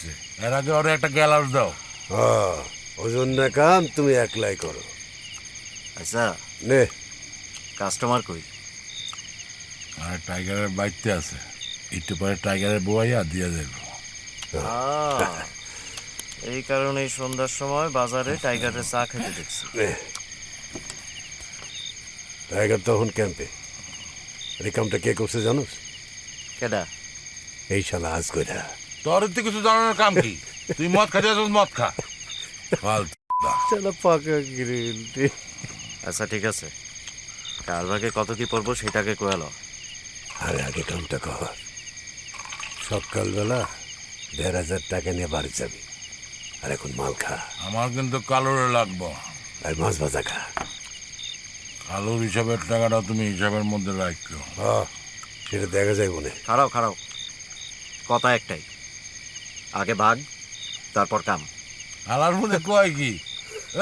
হয়েছে এর আগে ওরে একটা গ্যালার দাও। হ্যাঁ ওজন না কাম তুমি একলাই করো। আচ্ছা নে। কাস্টমার কই? আর টাইগারের বাইতে আছে। একটু পরে টাইগারের বউয়াইয়া দিয়ে দেব আহ, এই কারণে সন্ধ্যার সময় বাজারে টাইগারের চা খেতে দেখছি। টাইগার তখন ক্যাম্পে। আর এই কামটা কে করছে জানোস? কেডা? এই শালা আজ কইরা তোর তো কিছু জানানোর কাম কি? তুই মদ খাতে আসছিস মদ খা। ফালতু। শালা পাকা গিরিলটি আচ্ছা ঠিক আছে। কার ভাগে কত কি পড়ব সেটাকে কোয়ালো আরে আগে কামটা কর। সকালবেলা দেড় হাজার টাকা নিয়ে বাড়ি যাবি। আর এখন মাল খা। আমার কিন্তু কালোরে লাগবো। আর মাছ ভাজা খা। কালোর হিসাবের টাকাটা তুমি হিসাবের মধ্যে রাখো। হ্যাঁ সেটা দেখা যায় মনে। খারাও খারাও। কথা একটাই। আগে ভাগ তারপর কাম। আলার মধ্যে কয় কি?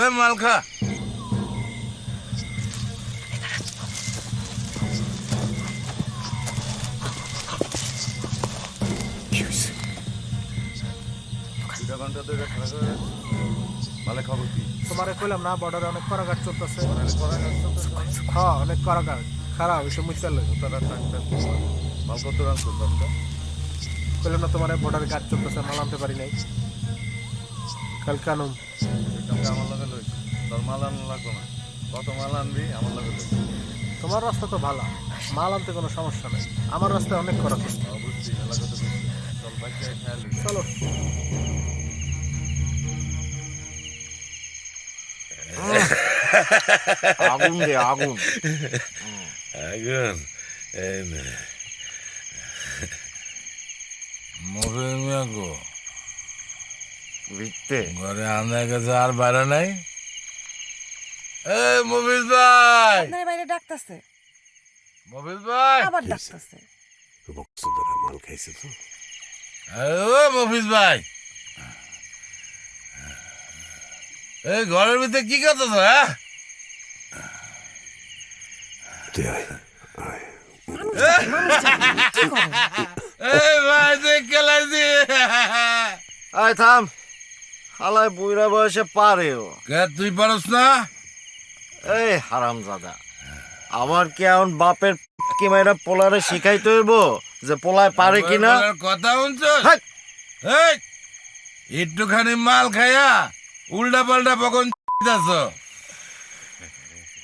এ মাল খা। তোমারে কইলাম না বর্ডারে অনেক কারাগার চলতেছে। হ্যাঁ অনেক কারাগার। খারাপ এসব মুচতে লাগে কইলাম না তোমার বর্ডারে কাজ চলতেছে মাল আনতে পারি নাই। কাল কানুম তোমার রাস্তা তো ভালো মাল আনতে কোনো সমস্যা নেই। আমার রাস্তায় অনেক খরচ চলো। আগুন রে আগুন। আগুন এই নে মফিজ মিয়া গো ঘরে আনার কাছে আর বাইরে নাই? এ মফিজ ভাই! আপনার বাইরে ডাকতেছে। মফিজ ভাই! আবার ডাকতেছে। বক্সুদরা মাল খাইছে তো। ও মফিজ ভাই! এই ঘরের ভিতরে কি করতেছ হ্যাঁ? এই থাম। হালায় বয়সে পারেও। কে তুই পারস না? এই আমার কি এখন বাপের কি মাইরা পোলারে শিখাইতে হইব যে পোলায় পারে কিনা? কথা শুনছস? এই একটুখানি মাল খাইয়া উল্টা পাল্টা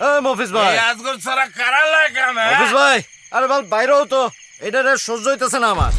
এই মফিস ভাই। এই আজগর সারা কারা লাগে মফিস ভাই আরে বল বাইরেও তো এটা সহ্য হইতেছে না আমার।